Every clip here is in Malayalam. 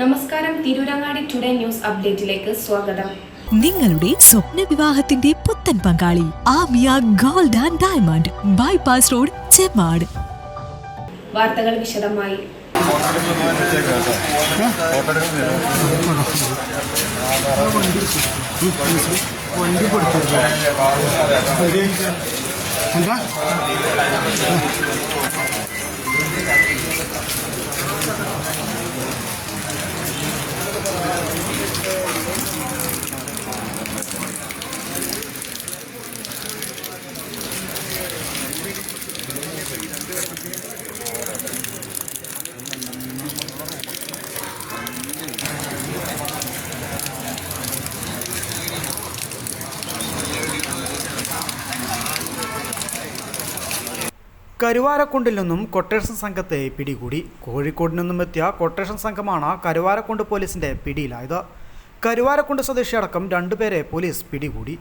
നമസ്കാരം തിരൂരങ്ങാടി ടുഡേ ന്യൂസ് അപ്ഡേറ്റിലേക്ക് സ്വാഗതം. നിങ്ങളുടെ സ്വപ്ന വിവാഹത്തിന്റെ പുത്തൻ പങ്കാളി Amiya gold and diamond bypass road Chemmad. വാർത്തകൾ വിശദമായി. വണ്ടി എന്താ? കരുവാരക്കുണ്ടിൽ നിന്നും കൊട്ടേഷൻ സംഘത്തെ പിടികൂടി. കോഴിക്കോട് നിന്നും എത്തിയ കൊട്ടേഷൻ സംഘമാണ് കരുവാരക്കുണ്ട് പോലീസിന്റെ പിടിയിലായത്. കരുവാരക്കുണ്ട് സ്വദേശിയടക്കം രണ്ടുപേരെ പോലീസ് പിടികൂടി.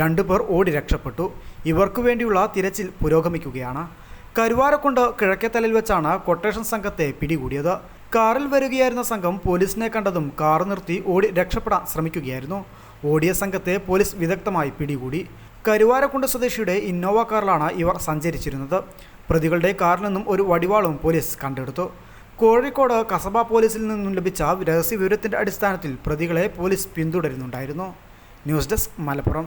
രണ്ടുപേർ ഓടി രക്ഷപ്പെട്ടു. ഇവർക്ക് വേണ്ടിയുള്ള തിരച്ചിൽ പുരോഗമിക്കുകയാണ്. കരുവാരക്കുണ്ട് കിഴക്കേത്തലയിൽ വെച്ചാണ് കൊട്ടേഷൻ സംഘത്തെ പിടികൂടിയത്. കാറിൽ വരികയായിരുന്ന സംഘം പോലീസിനെ കണ്ടതും കാർ നിർത്തി ഓടി രക്ഷപ്പെടാൻ ശ്രമിക്കുകയായിരുന്നു. ഓടിയ സംഘത്തെ പോലീസ് വിദഗ്ധമായി പിടികൂടി. കരുവാരക്കുണ്ട് സ്വദേശിയുടെ ഇന്നോവ കാറിലാണ് ഇവർ സഞ്ചരിച്ചിരുന്നത്. പ്രതികളുടെ കാറിൽ നിന്നും ഒരു വടിവാളും പോലീസ് കണ്ടെടുത്തു. കോഴിക്കോട് കസബ പോലീസിൽ നിന്നും ലഭിച്ച രഹസ്യ വിവരത്തിന്റെ അടിസ്ഥാനത്തിൽ പ്രതികളെ പോലീസ് പിന്തുടരുന്നുണ്ടായിരുന്നു. News desk Malappuram.